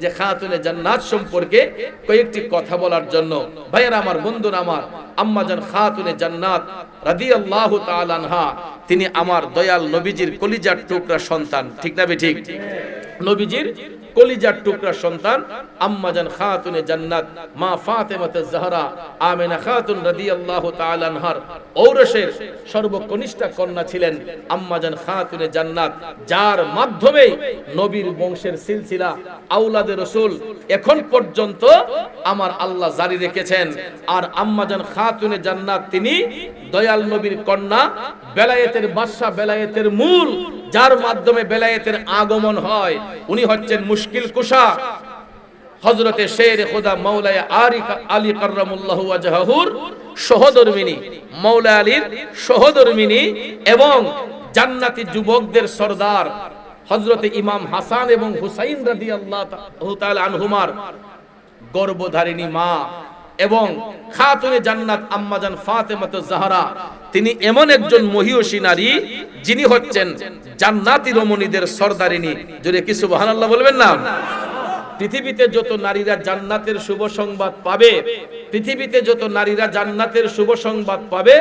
যে খাতুনে জান্নাত সম্পর্কে কয়েকটি কথা বলার জন্য। ভাইয়েরা আমার, বন্ধুরা আমার আম্মাজান খাতুনে জান্নাত রাদিয়াল্লাহু তাআলা আনহা, তিনি আমার দয়াল নবীজির কলিজার টুকরা সন্তান। ঠিক না ঠিক? নবীজির কলিজার টুকরা সন্তান আম্মাজান খাতুনে জান্নাত, মা ফাতেমাতে জাহরা, আমেনা খাতুন রাদিয়াল্লাহু তাআলা আনহার ঔরসের সর্বকনিষ্ঠা কন্যা ছিলেন আম্মাজান খাতুনে জান্নাত, যার মাধ্যমে নবীর বংশের সিলসিলা আউলাদে রসুল এখন পর্যন্ত আমার আল্লাহ জারি রেখেছেন। আর আম্মাজান খাতুনে জান্নাত তিনি দয়াল নবীর কন্যা, বেলায়েতের বাদশা বেলায়েতের মূল যার মাধ্যমে বেলায়েতের আগমন হয়, উনি হচ্ছেন মুশকিল কুশা। হজরতে শের খোদা মৌলায় আরি আলী কার্রামুল্লাহু ওয়াজহাহুর সহধর্মিনী মৌলা আলীর সহধর্মিনী এবং জান্নাতি যুবকদের সর্দার হজরতে ইমাম হাসান এবং হুসাইন রাদিয়াল্লাহু তাআলা আনহুমার গর্ভধারিণী মা এবং খাতুনে জান্নাত আম্মাজান ফাতেমাতু জাহরা তিনি এমন একজন মহিয়সী নারী, যিনি হচ্ছেন জান্নাতি রমণীদের সর্দারিনী। জোরে কি সুবহানাল্লাহ বলবেন না? পৃথিবীতে যত নারীরা জান্নাতের শুভ সংবাদ পাবে, পৃথিবীতে যত নারীরা জান্নাতের শুভ সংবাদ পাবে,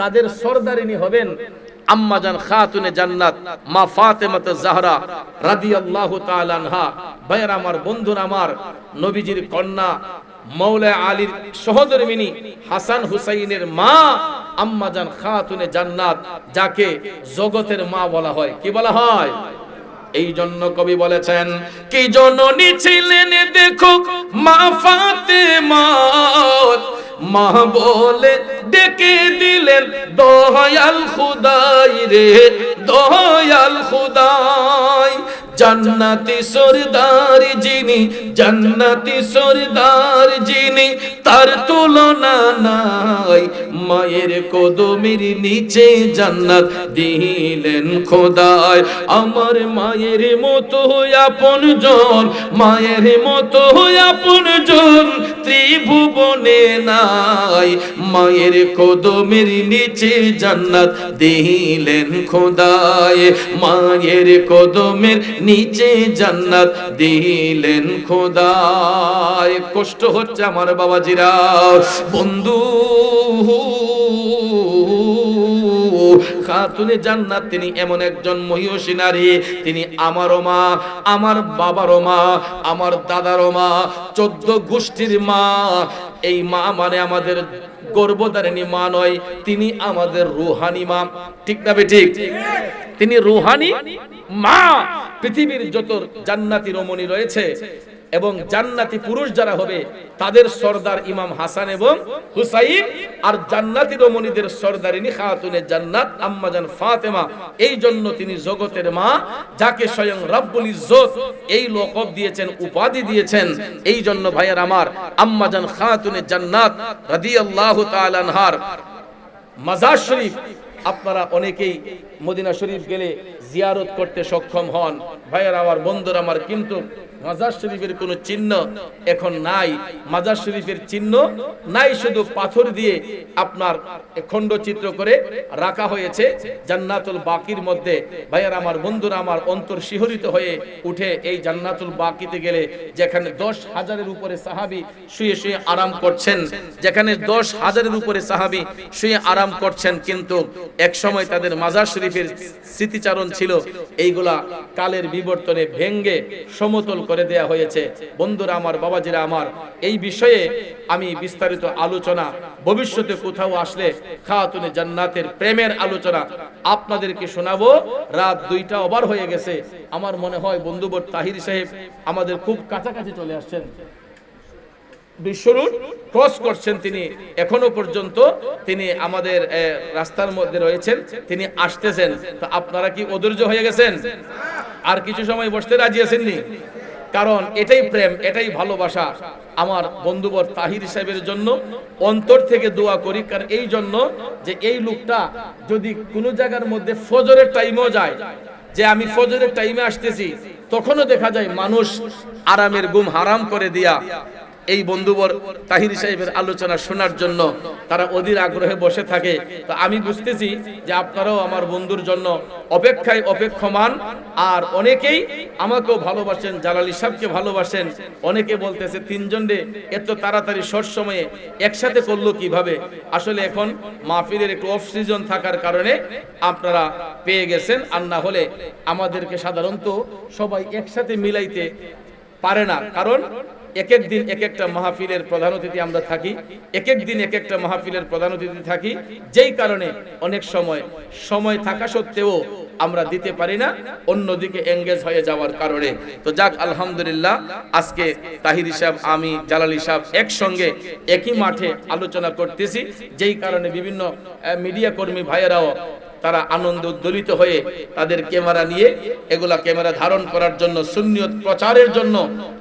তাদের সর্দারিনী হবেন আম্মাজান খাতুনে জান্নাত আমার, বন্ধুরা আমার, নবীজির কন্যা মৌলা আলীর সহধর্মিনী হাসান হুসাইনের মা আম্মাজান খাতুনে জান্নাত, যাকে জগতের মা বলা হয়। কি বলা হয়? এই জন্য কবি বলেছেন, কি জননী ছিলেন দেখো মা ফাতেমা, মা বলে ডেকে দিলেন, দয়াল খুদাই রে, দয়াল খুদাই। জান্নাতি সরদার যিনি, জান্নাতি সরদার যিনি, তার তুলনা নাই। মায়ের কদমের নিচে জান্নাত দিলেন খোদায় আমার মায়ের মতো আপন জন, মায়ের মতো আপন জন ত্রিভুবনে নাই। মায়ের কদমের নিচে জান্নাত দিলেন খোদায় মায়ের কদমের নিচে জান্নাত দিলেন খোদায়। কষ্ট হচ্ছে আমার বাবাজিরা। বন্ধু খাতুনে জান্নাত তিনি এমন একজন মহিষী নারী। তিনি আমারও মা আমার বাবারও মা আমার দাদারও মা চোদ্দ গোষ্ঠীর মা। এই মা মানে আমাদের গর্বদারিণী মা নয় তিনি আমাদের রুহানি মা। ঠিক না বে ঠিক। তিনি রুহানি মা, পৃথিবীর যত জান্নাতি রমণী রয়েছে এবং জান্নাতি পুরুষ যারা হবে, তাদের সর্দার ইমাম হাসান এবং হুসাইন আর জান্নাতি রমণীদের সর্দারিনী খাতুনে জান্নাত আম্মাজান ফাতেমা। এই জন্য তিনি জগতের মা, যাকে স্বয়ং রাব্বুল ইজ্জত এই লকব দিয়েছেন, উপাধি দিয়েছেন। এই জন্য ভাইয়ের আমার আম্মাজান খাতুনে জান্নাত রাদিয়াল্লাহু তাআলা আনহার মাজার শরীফ আপনারা অনেকেই মদিনা শরীফ গেলে জিয়ারত করতে সক্ষম হন। ভাইয়ের আমার বন্ধুর আমার কিন্তু মাজার শরীফের কোনো চিহ্ন এখন নাই। মাজার শরীফের চিহ্ন নাই, শুধু পাথর দিয়ে আপনার খণ্ড চিত্র করে রাখা হয়েছে। জান্নাতুল বাকির মধ্যে ভাইয়ার আমার, বন্ধুরা আমার অন্তর শিহরিত হয়ে উঠে এই জান্নাতুল বাকিতে গেলে যেখানে দশ হাজারের উপরে সাহাবি শুয়ে শুয়ে আরাম করছেন, যেখানে দশ হাজারের উপরে সাহাবি শুয়ে আরাম করছেন, কিন্তু এক সময় তাদের মাজার শরীফের স্মৃতিচারণ ছিল, এইগুলা কালের বিবর্তনে ভেঙ্গে সমতল করে দেয়া হয়েছে। বন্ধুরা আমার, বাবাজিরা আমার, এই বিষয়ে আমি বিস্তারিত আলোচনা, ভবিষ্যতে কোথাও আসলে খাতুনে জান্নাতের প্রেমের আলোচনা আপনাদেরকে শোনাবো। রাত দুইটা ওভার হয়ে গেছে। আমার মনে হয় বন্ধুবর তাহির সাহেব আমাদের খুব কাছাকাছি চলে আসছেন। করছেন তিনি। এখনও পর্যন্ত তিনি আমাদের রাস্তার মধ্যে রয়েছেন। তিনি আসতেছেন। তো আপনারা কি অধৈর্য হয়ে গেছেন? আর কিছু সময় বসতে রাজি আছেননি? কারণ এটাই প্রেম, এটাই ভালোবাসা আমার বন্ধুবর তাহির সাহেবের জন্য। অন্তর থেকে দোয়া করি, কারণ এই জন্য যে এই লোকটা যদি কোনো জায়গার মধ্যে ফজরের টাইমও যায়, যে আমি ফজরের টাইমে আসতেছি, তখনও দেখা যায় মানুষ আরামের গুম হারাম করে দিয়া এই বন্ধুবর তাহির সাহেবের আলোচনা শোনার জন্য তারা অধীর আগ্রহে বসে থাকে। তো আমি বুঝতেছি যে আপনারাও আমার বন্ধুর জন্য অপেক্ষায় অপেক্ষমান। আর অনেকেই আমাকেও ভালোবাসেন, জালালি সাহেবকে ভালোবাসেন। অনেকে বলতেছে, তিনজন এত তাড়াতাড়ি শর্ট সময়ে একসাথে করল কীভাবে? আসলে এখন মাহফিলের একটু অফ সিজন থাকার কারণে আপনারা পেয়ে গেছেন। আর না হলে আমাদেরকে সাধারণত সবাই একসাথে মিলাইতে পারে না। কারণ এক এক দিন এক একটা মাহফিলের প্রধান অতিথি আমরা থাকি এক এক দিন এক একটা মাহফিলের প্রধান অতিথি থাকি। যেই কারণে অনেক সময় সময় থাকা সত্ত্বেও আমরা দিতে পারি না, অন্যদিকে এঙ্গেজ হয়ে যাওয়ার কারণে। তো যাক, আলহামদুলিল্লাহ, আজকে তাহির সাহেব, আমি, জালালি সাহেব একসঙ্গে একই মাঠে আলোচনা করতেছি। যেই কারণে বিভিন্ন মিডিয়া কর্মী ভাইয়েরাও তারা আনন্দ উদ্দোলিত হয়ে তাদের ক্যামেরা নিয়ে এগুলা ক্যামেরা ধারণ করার জন্য, সুন্নিয়ত প্রচারের জন্য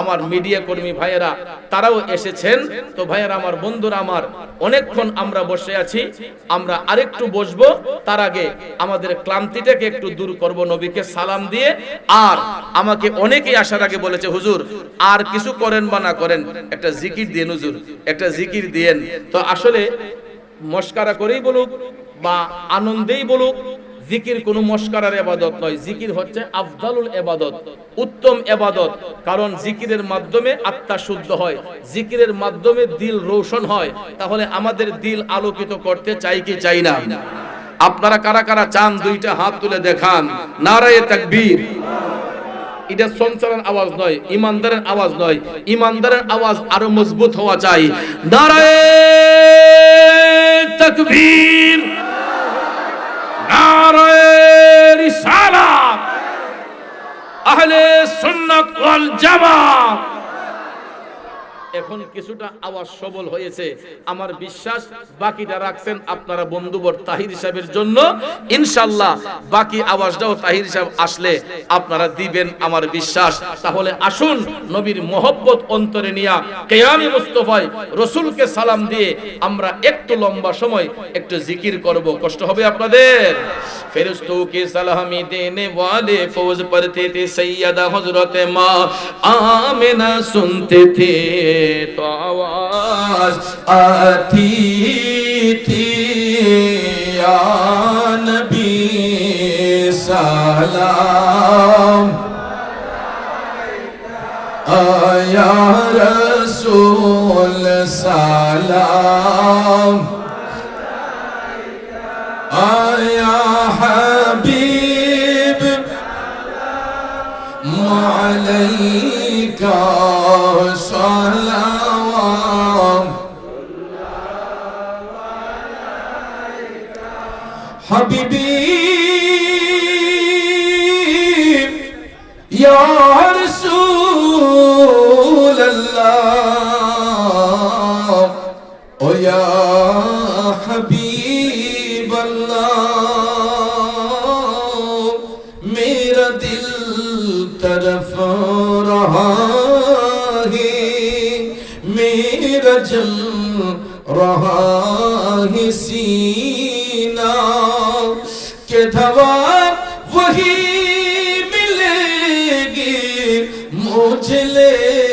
আমার মিডিয়া কর্মী ভাইয়েরা, তারাও এসেছেন। তো ভাইয়েরা আমার, বন্ধুরা আমার, অনেকক্ষণ আমরা বসে আছি, আমরা আরেকটু বসবো। তার আগে আমাদের ক্লান্তিটাকে একটু দূর করব নবীকে সালাম দিয়ে। আর আমাকে অনেকেই আসার আগে বলেছে, হুজুর, আর কিছু করেন বা না করেন, একটা জিকির দিয়েন হুজুর, একটা জিকির দিয়েন। তো আসলে মস্কারা করেই বলুক বা আনন্দেই বলুক, জিকির কোনো মস্কারার এবাদত নয়। জিকির হচ্ছে আফদালুল এবাদত, উত্তম এবাদত। কারণ জিকিরের মাধ্যমে আত্মা শুদ্ধ হয়, জিকিরের মাধ্যমে দিল রোশন হয়। তাহলে আমাদের দিল আলোকিত করতে চাই কি চাই না? আপনারা কারা কারা চান দুইটা হাত তুলে দেখান। নারায়ে তাকবীর। এটা সংসারের আওয়াজ নয়, ইমানদারের আওয়াজ নয়। ইমানদারের আওয়াজ আরও মজবুত হওয়া চাই। নারায়ে তাকবীর। নারায়ে রিসালাত। আহলে সুন্নাত ওয়াল জামাত। এখন কিছুটা আওয়াজ সবল হয়েছে আমার বিশ্বাস বাকিটা রাখছেন আপনারা বন্ধুবর তাহির সাহেবের জন্য ইনশাল্লাহ বাকি আওয়াজটাও তাহির সাহেব আসলে আপনারা দিবেন আমার বিশ্বাস তাহলে আসুন নবীর মোহব্বত অন্তরে নিয়া কেয়ামি মুস্তফায় রসুলকে সালাম দিয়ে আমরা একটু লম্বা সময় একটু জিকির করব কষ্ট হবে আপনাদের ফেরেশতों के सलामी देने वाले फौज पढ़ते थे सैयदा हजरत माँ आमिना सुनते थे तो आवाज आती थी या नबी सलाम आया रसूल सलाम आया हबीब मालैका ويا حبيب اللہ میرا دل طرف رہا ہے میرا جل رہا ہے سینہ کہ دھوا وہی ملے گی مجھ لے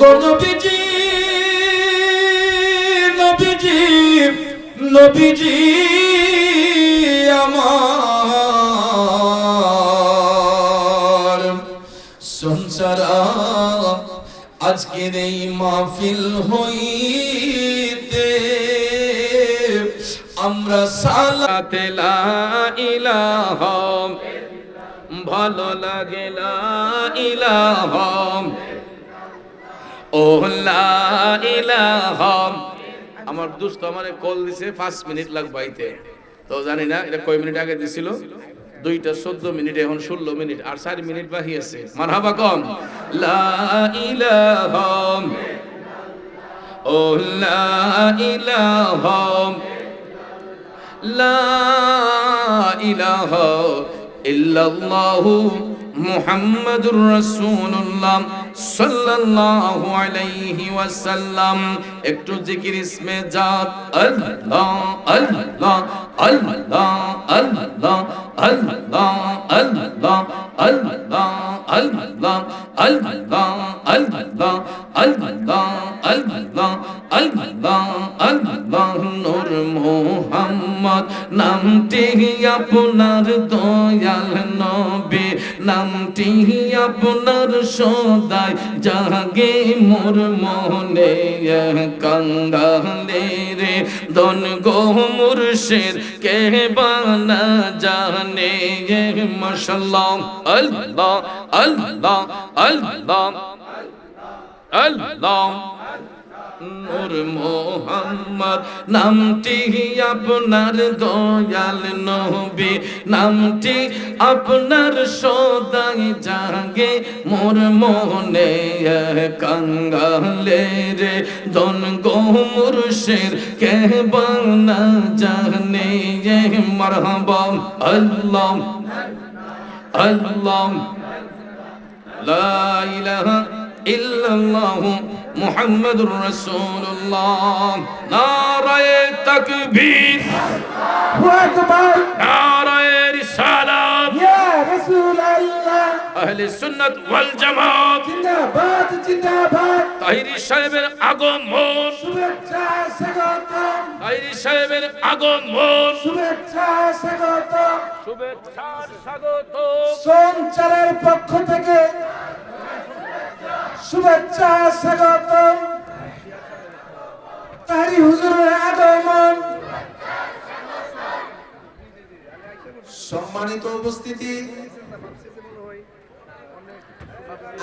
নবীজি নবীজি নবীজি আমার। সংসারা আজকের এই মাহফিল হইতে আমরা সালাতে লা ইলাহা, ভালো লাগে লা ইলাহা। আমার দোস্ত আমারে কল দিছে পাঁচ মিনিট লাগবে আইতে। তো জানি না, এটা কয় মিনিট আগে দিছিল? দুইটা চোদ্দ মিনিট, এখন ষোলো মিনিট, আর চার মিনিট বাকি আছে। মারহাবা কম লা ইলাহা ও মুহাম্মাদুর রাসূলুল্লাহ সাল্লাল্লাহু আলাইহি ওয়াসাল্লাম একটু জিকির ইসমে জাত আল্লাহ আল্লাহ আল্লাহ আল্লাহ আল্লাহ আল্লাহ আল্লাহ আল্লাহ আল্লাহ আল্লাহ আল্লাহ আল্লাহ আল্লাহ আল্লাহ নূর মোহাম্মদ নামটি আপনার দয়াল নবী নামটি আপনার সদাই জাগে মোর মনে কঙ্গালে রে। দন গো মুর্শিদ, কে বানা জানে? মাশাল্লাহ, আল্লাহ আল্লাহ আল্লাহ আল্লাহ। নূর মোহাম্মদ। নামটি আপনার দয়াল নবী। নামটি আপনার সদাই জাগে। মোর মনে কঙ্গালে রে। দন গো মুর্শিদ কে বানা জানে। মারহাবা আল্লাহ। আল্লাহ। লা ইলাহা ইল্লাল্লাহ মুহাম্মাদুর রাসূলুল্লাহ। নারায়ে তাকবীর। আল্লাহু আকবার। নারায়ে রিসালাত। ইয়া রাসূলুল্লাহ। আহলে সুন্নাত ওয়াল জামাত। জিন্দাবাদ জিন্দাবাদ। তাহিরি সাহেবের আগমন। শুভেচ্ছা স্বাগতম। তাহিরি সাহেবের আগমন। শুভেচ্ছা স্বাগতম। শুভেচ্ছার স্বাগত সঞ্চারের পক্ষ থেকে শুভেচ্ছা স্বাগতম। তাহারি হুজুরের আগমন। সম্মানিত উপস্থিতি।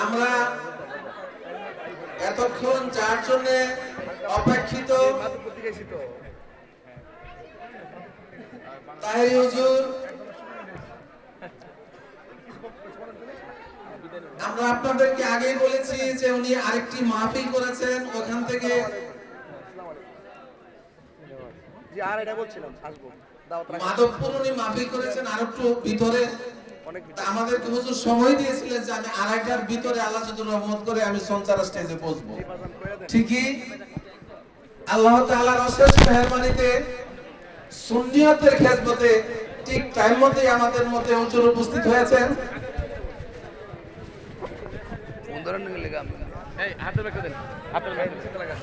আমরা এতক্ষণ যার জন্য অপেক্ষিত তাহেরি হুজুর আমরা আপনাদেরকে আগেই বলেছি যে উনি আরেকটি মাহফিল করেছেন ওখান থেকে জি আর এটা বলছিলাম আসব। মাধবপুর উনি মাহফিল করেছেন আর একটু ভিতরে হুজুর সময় দিয়েছিলেন যে আমি আড়াইটার ভিতরে আল্লাহ যদি রহমত করে আমি সঞ্চার স্টেজে পৌঁছবো। ঠিকই? আল্লাহ তাআলার অশেষ মেহরবানিতে সুন্নিয়তের খেদমতে ঠিক টাইম মতে আমাদের মধ্যে হুজুর উপস্থিত হয়েছেন। ধরেন লেগে আমি এই হাতে ব্যাগটা দেন। হাতে ব্যাগটা লাগান